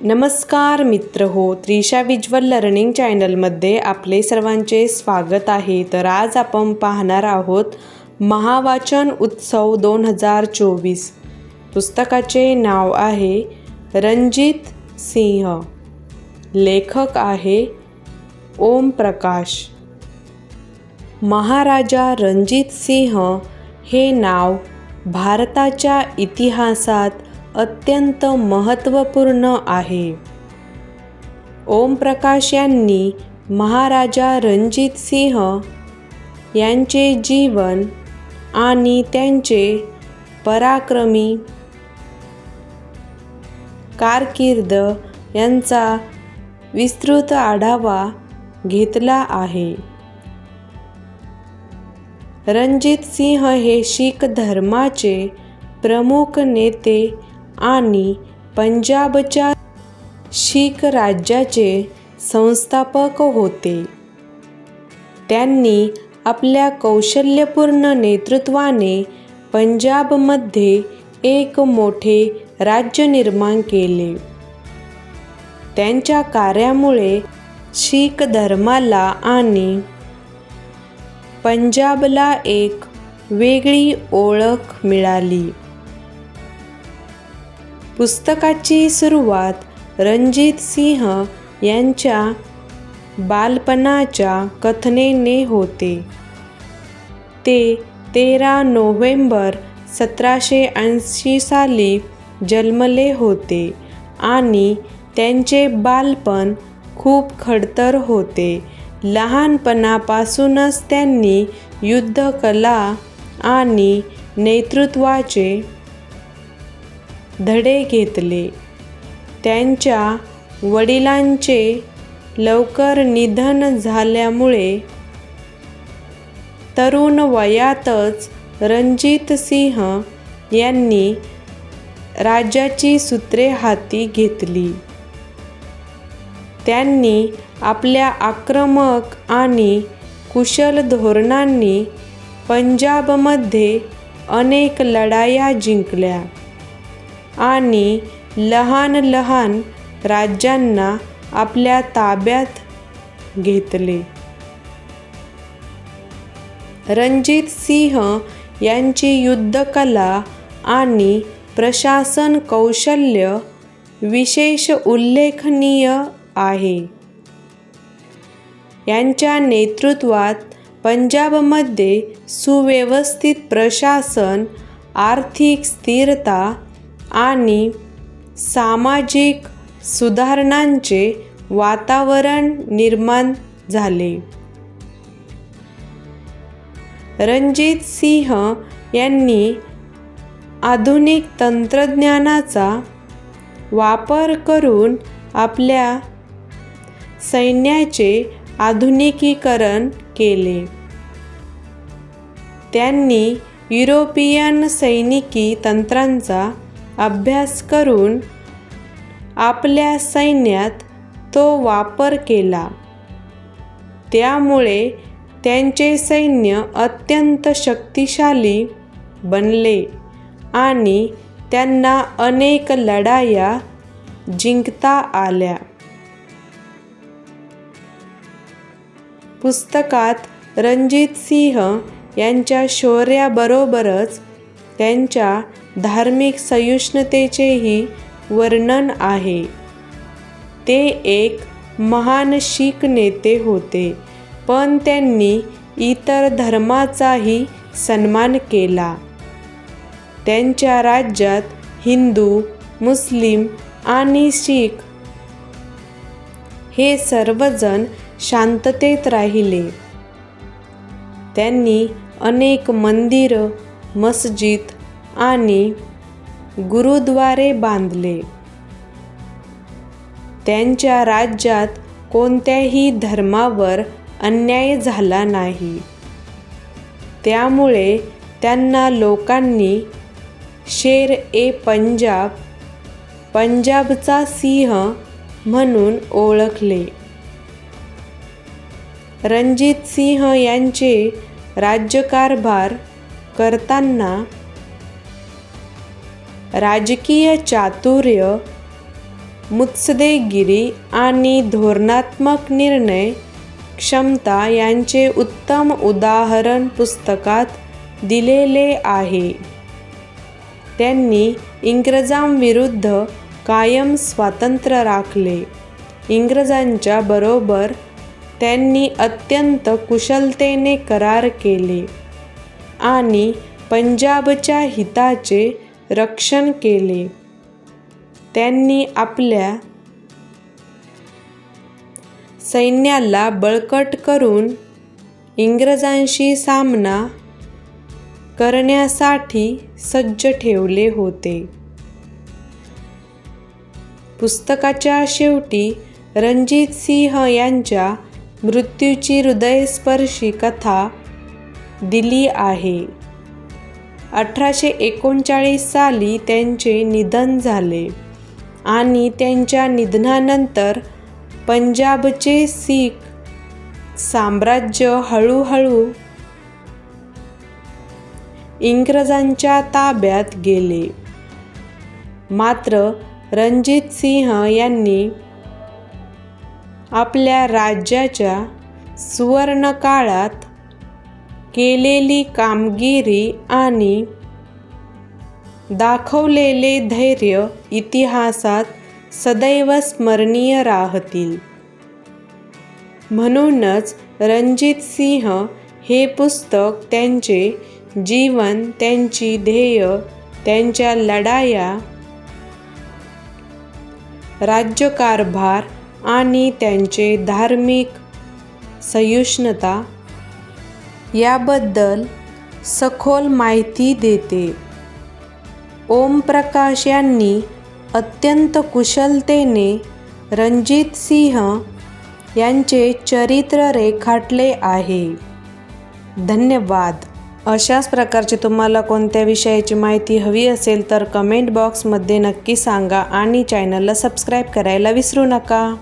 नमस्कार मित्र हो त्रिशा विज्वल लर्निंग चॅनलमध्ये आपले सर्वांचे स्वागत आहे. तर आज आपण पाहणार आहोत महावाचन उत्सव दोन हजार चोवीस. पुस्तकाचे नाव आहे रणजित सिंह. लेखक आहे ओम प्रकाश. महाराजा रणजित सिंह हे नाव भारताच्या इतिहासात अत्यंत महत्त्वपूर्ण आहे. ओमप्रकाश यांनी महाराजा रणजित सिंह यांचे जीवन आणि त्यांचे पराक्रमी कारकीर्द यांचा विस्तृत आढावा घेतला आहे. रणजित सिंह हे शीख धर्माचे प्रमुख नेते आणि पंजाबच्या शीख राज्याचे संस्थापक होते. त्यांनी आपल्या कौशल्यपूर्ण नेतृत्वाने पंजाबमध्ये एक मोठे राज्य निर्माण केले. त्यांच्या कार्यामुळे शीख धर्माला आणि पंजाबला एक वेगळी ओळख मिळाली. पुस्तकाची सुरुवात रणजित सिंह यांच्या बालपणाच्या कथनेने होते. ते तेरा नोव्हेंबर सतराशे ऐंशी साली जन्मले होते आणि त्यांचे बालपण खूप खडतर होते. लहानपणापासूनच त्यांनी युद्धकला आणि नेतृत्वाचे धडे घेतले. त्यांच्या वडिलांचे लवकर निधन झाल्यामुळे तरुण वयातच रणजित सिंह यांनी राज्याची सूत्रे हाती घेतली. त्यांनी आपल्या आक्रमक आणि कुशल धोरणांनी पंजाबमध्ये अनेक लढाया जिंकल्या. आणि लहान लहान राज्यांना आपल्या ताब्यात घेतले. रणजित सिंह यांची युद्धकला आणि प्रशासन कौशल्य विशेष उल्लेखनीय आहे. यांच्या नेतृत्वात पंजाबमध्ये सुव्यवस्थित प्रशासन आर्थिक स्थिरता आणि सामाजिक सुधारणांचे वातावरण निर्माण झाले. रणजित सिंह यांनी आधुनिक तंत्रज्ञानाचा वापर करून आपल्या सैन्याचे आधुनिकीकरण केले. त्यांनी युरोपियन सैनिकी तंत्रांचा अभ्यास करून आपल्या सैन्यात तो वापर केला. त्यामुळे त्यांचे सैन्य अत्यंत शक्तिशाली बनले आणि त्यांना अनेक लढाया जिंकता आल्या. पुस्तकात रणजित सिंह यांच्या शौर्याबरोबरच त्यांच्या धार्मिक सहिष्णुतेचेही वर्णन आहे. ते एक महान शीख नेते होते पण त्यांनी इतर धर्माचाही सन्मान केला. त्यांच्या राज्यात हिंदू मुस्लिम आणि शीख हे सर्वजण शांततेत राहिले. त्यांनी अनेक मंदिरं मस्जिद आणि गुरुद्वारे बांधले. त्यांच्या राज्यात कोणत्याही धर्मावर अन्याय झाला नाही. त्यामुळे त्यांना लोकांनी शेर ए पंजाब पंजाबचा सिंह म्हणून ओळखले. रणजित सिंह यांचे राज्यकारभार करताना राजकीय चातुर्य मुत्सदेगिरी आणि धोरणात्मक निर्णय क्षमता यांचे उत्तम उदाहरण पुस्तकात दिलेले आहे. त्यांनी इंग्रजांविरुद्ध कायम स्वातंत्र्य राखले. इंग्रजांच्या बरोबर त्यांनी अत्यंत कुशलतेने करार केले आणि पंजाबच्या हिताचे रक्षण केले. त्यांनी आपल्या सैन्याला बळकट करून इंग्रजांशी सामना करण्यासाठी सज्ज ठेवले होते. पुस्तकाच्या शेवटी रणजित सिंह यांच्या मृत्यूची हृदयस्पर्शी कथा दिली आहे. अठराशे एकोणचाळीस साली त्यांचे निधन झाले. आणि त्यांच्या निधनानंतर पंजाबचे सीख साम्राज्य हळूहळू इंग्रजांच्या ताब्यात गेले. मात्र रणजित सिंह यांनी आपल्या राज्याच्या सुवर्णकाळात केलेली कामगिरी आणि दाखवलेले धैर्य इतिहासात सदैव स्मरणीय राहतील. म्हणूनच रणजित सिंह हे पुस्तक त्यांचे जीवन त्यांची ध्येय त्यांच्या लढाया राज्यकारभार आणि त्यांचे धार्मिक सहिष्णुता याबद्दल सखोल माहिती देते. ओमप्रकाश यांनी अत्यंत कुशलतेने रणजित सिंह यांचे चरित्र रेखाटले आहे. धन्यवाद. अशाच प्रकारची तुम्हाला कोणत्या विषयाची माहिती हवी असेल तर कमेंट बॉक्समध्ये नक्की सांगा आणि चॅनलला सबस्क्राईब करायला विसरू नका.